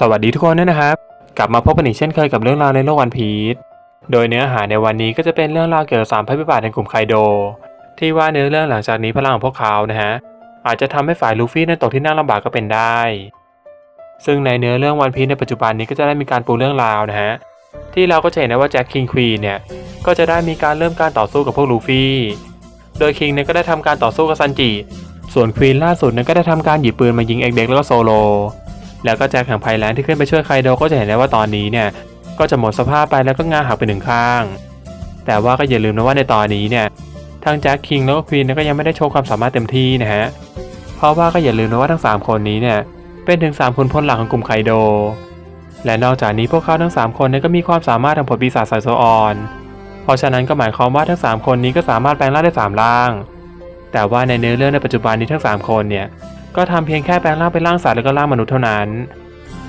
สวัสดีทุกคนด้วยนะครับ กลับมาพบกันอีกเช่นเคยกับเรื่องราวในโลกวันพีชโดยเนื้อหาในวันนี้ก็จะเป็นเรื่องราวเกี่ยวกับสามภัยพิบัติในกลุ่มไคโด ที่ว่าเนื้อเรื่องหลังจากนี้พลังของพวกเขานะฮะอาจจะทำให้ฝ่ายลูฟี่นั้นตกที่นั่งลำบากก็เป็นได้ ซึ่งในเนื้อเรื่องวันพีชในปัจจุบันนี้ก็จะได้มีการปูเรื่องราวนะฮะที่เราก็จะเห็นได้ว่าแจ็คคิงควีนเนี่ยก็จะได้มีการเริ่มการต่อสู้กับพวกลูฟี่ โดยคิงเนี่ยก็ได้ทำการต่อสู้กับซันจิส่วนควีนล่าสุดนั้นก็ได้ทำการหยิบปืนมายิงเอกเด็กแล้วก็โซโล แล้วก็แจ็คแห่งไพแลนด์ที่ขึ้นไปช่วยไคโดก็จะเห็นได้ว่าตอนนี้เนี่ยก็จะหมดสภาพไปแล้วก็งาหักไปหนึ่งข้าง แต่ว่าก็อย่าลืมนะว่าในตอนนี้เนี่ยทั้งแจ็คคิงแล้วก็ควีนก็ยังไม่ได้โชว์ความสามารถเต็มที่นะฮะ เพราะว่าก็อย่าลืมนะว่าทั้ง 3 คนนี้เนี่ยเป็นถึง 3 คนพลหลักของกลุ่มไคโด และนอกจากนี้พวกเขาทั้ง 3 คนเนี่ยก็มีความสามารถทางผลปีศาจไซโซออน เพราะฉะนั้นก็หมายความว่าทั้ง 3 คนนี้ก็สามารถแปลงร่างได้สามร่าง แต่ว่าในเนื้อเรื่องในปัจจุบันนี้ทั้ง 3 คนเนี่ย ก็ทำเพียงแค่แปลงร่างเป็นร่างสัตว์แล้วก็ร่างมนุษย์เท่านั้น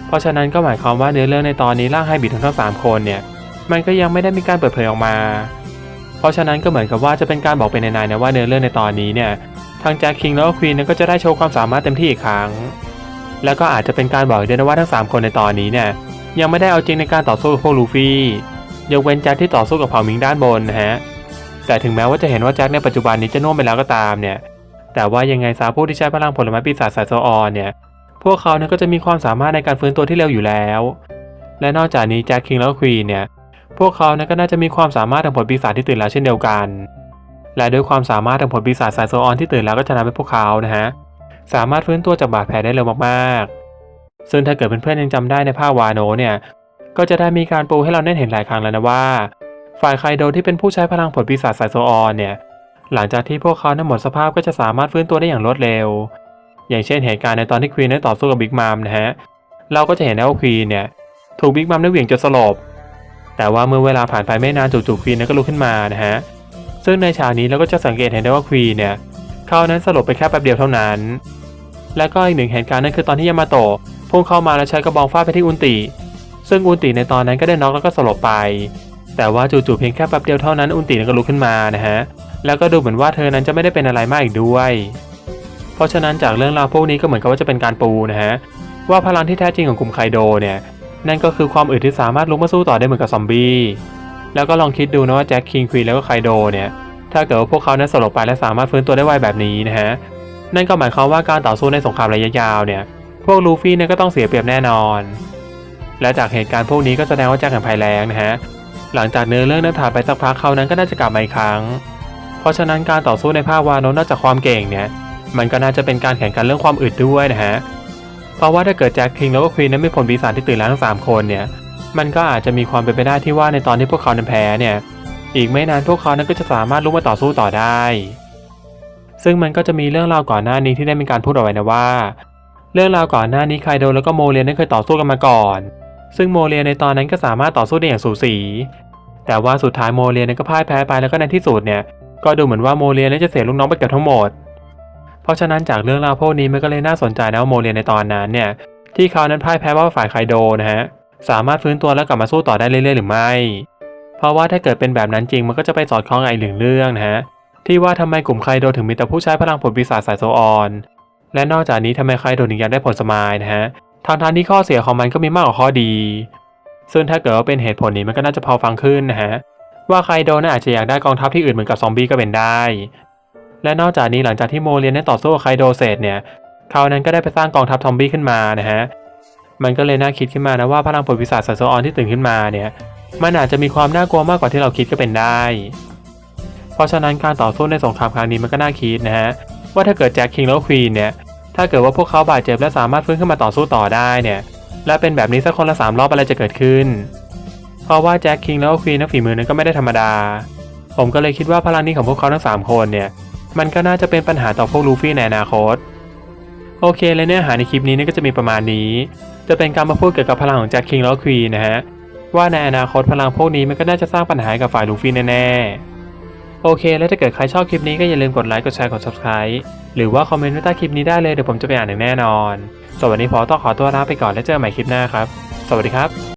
เพราะฉะนั้นก็หมายความว่าเนื้อเรื่องในตอนนี้ร่างไฮบริดทั้งทั้งสามคนเนี่ยมันก็ยังไม่ได้มีการเปิดเผยออกมา เพราะฉะนั้นก็เหมือนกับว่าจะเป็นการบอกเป็นในๆนะว่าเนื้อเรื่องในตอนนี้เนี่ยทางแจ็คคิงแล้วก็ควีนก็จะได้โชว์ความสามารถเต็มที่อีกครั้ง แล้วก็อาจจะเป็นการบอกด้วยนะว่าทั้งสามคนในตอนนี้เนี่ยยังไม่ได้เอาจริงในการต่อสู้กับพวกลูฟี่ยกเว้นแจ็คที่ต่อสู้กับเผ่ามิงด้านบนนะฮะแต่ถึงแม้ว่าจะเห็นว่าแจ็คในปัจจุบันนี้จะน่วมไปแล้วก็ตามเนี่ย แต่ว่ายังไงซาผู้ที่ใช้พลังผลไม้ปีศาจสายโซออนเนี่ย พวกเขาเนี่ยก็จะมีความสามารถในการฟื้นตัวที่เร็วอยู่แล้ว และนอกจากนี้แจ็คคิงแล้วก็ควีนเนี่ย พวกเขาเนี่ยก็น่าจะมีความสามารถทางผลปีศาจที่ตื่นแล้วเช่นเดียวกัน และด้วยความสามารถทางผลปีศาจสายโซออนที่ตื่นแล้วก็จะทำให้พวกเขานะฮะ สามารถฟื้นตัวจากบาดแผลได้เร็วมากๆ ซึ่งถ้าเกิดเพื่อนๆยังจำได้ในภาควาโนเนี่ย ก็จะได้มีการปูให้เราได้เห็นหลายครั้งแล้วนะว่า ฝ่ายไคโดที่เป็นผู้ใช้พลังผลปีศาจสายโซออนเนี่ย หลังจากที่พวกเขานั้นหมดสภาพก็จะสามารถฟื้นตัวได้อย่างรวดเร็ว อย่างเช่นเหตุการณ์ในตอนที่ควีนได้ต่อสู้กับบิ๊กมัมนะฮะ เราก็จะเห็นได้ว่าควีนเนี่ยถูกบิ๊กมัมได้เหวี่ยงจนสลบ แต่ว่าเมื่อเวลาผ่านไปไม่นานจู่ๆควีนนั้นก็ลุกขึ้นมานะฮะ ซึ่งในฉากนี้เราก็จะสังเกตเห็นได้ว่าควีนเนี่ยเขานั้นสลบไปแค่แป๊บเดียวเท่านั้น และก็อีกหนึ่งเหตุการณ์นั่นคือตอนที่ยามาโตะพุ่งเข้ามาแล้วใช้กระบองฟาดไปที่อุนติ ซึ่งอุนติในตอนนั้นก็ได้น็อกแล้วก็สลบไป แต่ว่าจู่ๆเพียงแค่แป๊บเดียวเท่านั้นอุนตินก็ลุกขึ้นมานะฮะ แล้วก็ดูเหมือนว่าเธอนั้นจะไม่ได้เป็นอะไรมากอีกด้วย เพราะฉะนั้นจากเรื่องราวพวกนี้ก็เหมือนกับว่าจะเป็นการปูนะฮะ ว่าพลังที่แท้จริงของกลุ่มไคโดเนี่ย นั่นก็คือความอึดที่สามารถลุกมาสู้ต่อได้เหมือนกับซอมบี้ แล้วก็ลองคิดดูนะว่าแจ็คคิงควีนแล้วก็ไคโดเนี่ย ถ้าเกิดว่าพวกเขานั้นสลบไปและสามารถฟื้นตัวได้ไวแบบนี้นะฮะ นั่นก็หมายความว่าการต่อสู้ในสงครามระยะยาวเนี่ย พวกลูฟี่เนี่ยก็ต้องเสียเปรียบแน่นอน และจากเหตุการณ์พวกนี้ก็แสดงว่าแจ็คแห่งภัยแรงนะฮะ หลังจากเนื้อเรื่องนั้นผ่านไปสักพักเขานั้นก็น่าจะกลับมาอีกครั้ง เพราะฉะนั้นการต่อสู้ในภาควานนอกจากความเก่งเนี่ยมันก็น่าจะเป็นการแข่งกันเรื่องความอึดด้วยนะฮะ เพราะว่าถ้าเกิดแจ็คคิงแล้วก็ควีนนั้นไมีผลปีศาจที่ตื่นแล้วทั้งสามคนเนี่ยมันก็อาจจะมีความเป็นไปได้ที่ว่าในตอนที่พวกเขานั้นแพ้เนี่ยอีกไม่นานพวกเขานั้นก็จะสามารถลุกมาต่อสู้ต่อได้ ซึ่งมันก็จะมีเรื่องราวก่อนหน้านี้ที่ได้มีการพูดเอาไว้นะว่า เรื่องราวก่อนหน้านี้ไคโดแล้วก็โมเรียนนั้เคยต่อสู้กันมาก่อน ซึ่งโมเรียในตอนนั้นก็สามารถต่อสู้ได้อย่างสูสี แต่ว่าสุดท้ายโมเรียนนั้นก็พ่ายแพ้ไปแล้วก็ในที่สุดเนี่ย ก็ดูเหมือนว่าโมเรียนนั้นจะเสียลูกน้องไปเกือบทั้งหมด เพราะฉะนั้นจากเรื่องราวพวกนี้มันก็เลยน่าสนใจนะว่าโมเรียนในตอนนั้นเนี่ยที่เขานั้นพ่ายแพ้ว่าฝ่ายไคโดนะฮะสามารถฟื้นตัวแล้วกลับมาสู้ต่อได้เรื่อยๆหรือไม่ เพราะว่าถ้าเกิดเป็นแบบนั้นจริงมันก็จะไปสอดคล้องกับอีกหนึ่งเรื่องนะฮะที่ว่าทำไมกลุ่มไคโดถึงมีแต่ผู้ใช้พลังผลปีศาจสายโซออน และนอกจากนี้ทำไมไคโดถึงยังได้ผลสมายนะฮะ ทางทางที่ข้อเสียของมันก็มีมากกว่าข้อดี ซึ่งถ้าเกิดว่าเป็นเหตุผลนี้มันก็น่าจะพอฟังขึ้นนะฮะ ว่าไคโดน่าอาจจะอยากได้กองทัพที่อื่นเหมือนกับซอมบี้ก็เป็นได้ และนอกจากนี้หลังจากที่โมเรียนได้ต่อสู้กับไคโดเสร็จเนี่ยเขานั้นก็ได้ไปสร้างกองทัพซอมบี้ขึ้นมานะฮะ มันก็เลยน่าคิดขึ้นมานะว่าพลังผลปีศาจสายโซออนที่ตื่นขึ้นมาเนี่ย มันอาจจะมีความน่ากลัวมากกว่าที่เราคิดก็เป็นได้ เพราะฉะนั้นการต่อสู้ในสงครามครั้งนี้มันก็น่าคิดนะฮะว่าถ้าเกิดแจ็คคิงแล้วควีนเนี่ย ถ้าเกิดว่าพวกเขาบาดเจ็บและสามารถฟื้นขึ้นมาต่อสู้ต่อได้เนี่ย และเป็นแบบนี้สักคนละสามรอบอะไรจะเกิดขึ้น เพราะว่าแจ็คคิงแล้วก็ควีนนั้นฝีมือนั้นก็ไม่ได้ธรรมดา ผมก็เลยคิดว่าพลังนี้ของพวกเขาทั้งสามคนเนี่ย มันก็น่าจะเป็นปัญหาต่อพวกลูฟี่ในอนาคต โอเคและเนื้อหาในคลิปนี้นี่ก็จะมีประมาณนี้ จะเป็นการมาพูดเกี่ยวกับพลังของแจ็คคิงแล้วก็ควีนนะฮะ ว่าในอนาคตพลังพวกนี้มันก็น่าจะสร้างปัญหาหกับฝ่ายลูฟี่แน่ๆ โอเค แล้วถ้าเกิดใครชอบคลิปนี้ก็อย่าลืมกดไลค์ กดแชร์ กด subscribe หรือว่าคอมเมนต์ไว้ใต้คลิปนี้ได้เลย เดี๋ยวผมจะไปอ่านอย่างแน่นอน สวัสดีพอต้องขอตัวลาไปก่อนแล้วเจอกันใหม่คลิปหน้าครับ สวัสดีครับ